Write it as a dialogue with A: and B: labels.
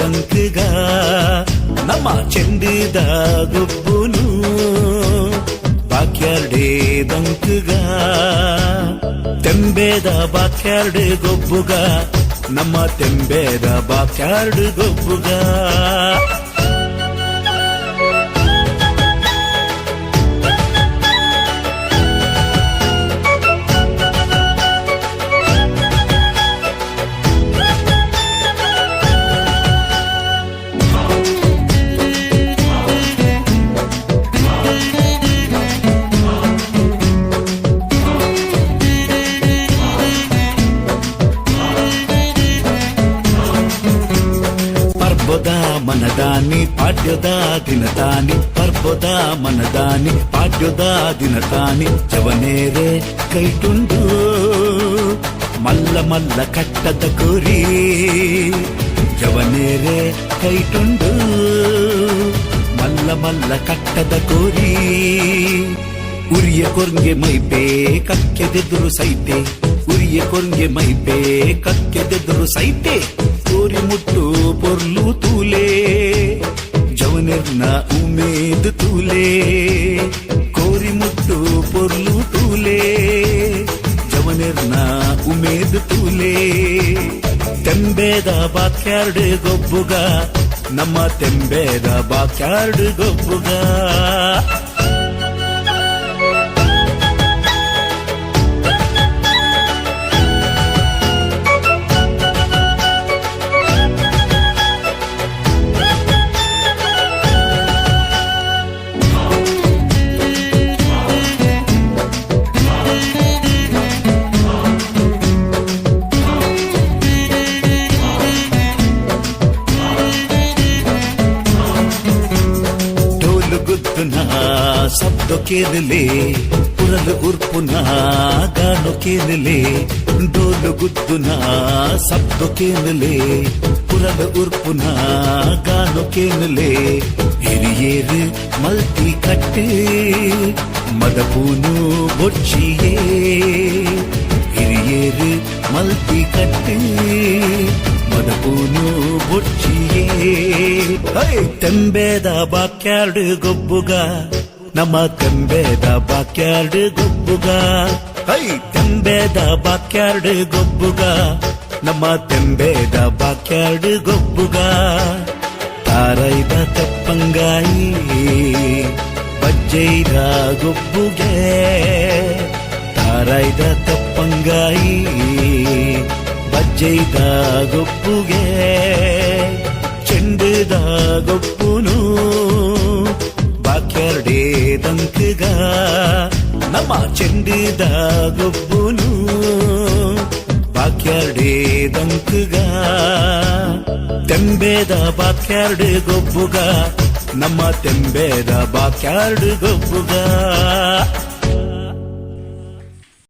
A: ದಂಕಗ ನಮ್ಮ ಚೆಂಡುದ ಗೊಬ್ಬುನು ಬಾಕ್ಯಾರ್ಡೇ ದಂಕಗ ತೆಂಬೇದ ಬಾಕ್ಯಾರ್ಡ್ ಗೊಬ್ಬುಗ ನಮ್ಮ ತೆಂಬೇದ ಬಾಕ್ಯಾರ್ಡ್ ಗೊಬ್ಬುಗ ಮನದಾನಿ ಪಾಠ್ಯದ ದಿನದಾನಿ ಪರ್ಪದ ಮನದಾನಿ ಪಾಠ್ಯದ ದಿನದಾನಿ ಜವನೇರೆ ಕೈಟುಂಡು ಮಲ್ಲ ಮಲ್ಲ ಕಟ್ಟದ ಕುರಿ ಜವನೇರೆ ಕೈಟುಂಡು ಮಲ್ಲ ಮಲ್ಲ ಕಟ್ಟದ ಕುರಿ ಉರಿಯ ಕೊರ್ಗೆ ಮೈಪೇ ಕಕ್ಕೆದೆದುರು ಸೈತೆ ಉರಿಯ ಕೊರ್ಗೆ ಮೈಪೇ ಕಕ್ಕೆದೆದುರು ಸೈತೆ ಕೋರಿ ಮುಟ್ಟು ಪೊರ್ಲು ತೂಲೆ, ಜವನೆರ್ನ ಉಮೇದು ತೂಲೆ. ಕೋರಿ ಮುಟ್ಟು ಪೊರ್ಲು ತೂಲೆ, ಜವನರ್ನ ಉಮೇದು ತೂಲೆ. ತೆಂಬೇದ ಬಾಕ್ಯಾರ್ಡ್ ಗೊಬ್ಬುಗ, ನಮ್ಮ ತೆಂಬೇದ ಬಾಕ್ಯಾರ್ಡ್ ಗೊಬ್ಬುಗ. ಗುರುತ್ತುನಾ ಸಬ್ದೊ ಕೇನಲೆ ಪುರಲು ಗುರ್ಪುನಾ ಗಾನೊ ಕೇನಲೆ ಡೋಲು ಗುದ್ದುನಾ ಸಬ್ದೊ ಕೇನಲೆ ಪುರಲು ಉರ್ಪುನಾ ಗಾನೊ ಕೇನಲೆ ಹಿರಿಯೇರು ಮಲ್ತಿ ಕಟ್ಟು ಮದಪೂನು ಬೊಚ್ಚಿಯೇ ಹಿರಿಯೇರು ಮಲ್ತಿ ಕಟ್ಟು ಮದಪೂನು ಬೊಚ್ಚಿಯೇ ಹೈ ತೆಂಬೇದ ಬಾಕ್ಯಾರ್ಡ್ ಗೊಬ್ಬುಗ ನಮ್ಮ ತೆಂಬೇದ ಬಾಕ್ಯಾರ್ಡ್ ಗೊಬ್ಬುಗ ಹೈ ತೆಂಬೇದ ಬಾಕ್ಯಾರ್ಡ್ ಗೊಬ್ಬುಗ ನಮ್ಮ ತೆಂಬೇದ ಬಾಕ್ಯಾರ್ಡ್ ಗೊಬ್ಬುಗ ತಾರೈದ ತಪ್ಪಂಗಾಯಿ ಬಜ್ಜೈದ ಗೊಬ್ಬುಗೆ ತಾರೈದ ತಪ್ಪಂಗಾಯಿ ಬಜ್ಜೈದ ಗೊಬ್ಬುಗೆ ಚೆಂಡುದ ಗೊಬ್ಬುನು ಬಾಕ್ಯಾರ್ಡೇ ದಂಕಗ ನಮ್ಮ ಚೆಂಡುದ ಗೊಬ್ಬುನು ಬಾಕ್ಯಾರ್ಡೇ ದಂಕಗ ತೆಂಬೇದ ಬಾಕ್ಯಾರ್ಡ್ ಗೊಬ್ಬುಗ ನಮ್ಮ ತೆಂಬೇದ ಬಾಕ್ಯಾರ್ಡ್ ಗೊಬ್ಬುಗ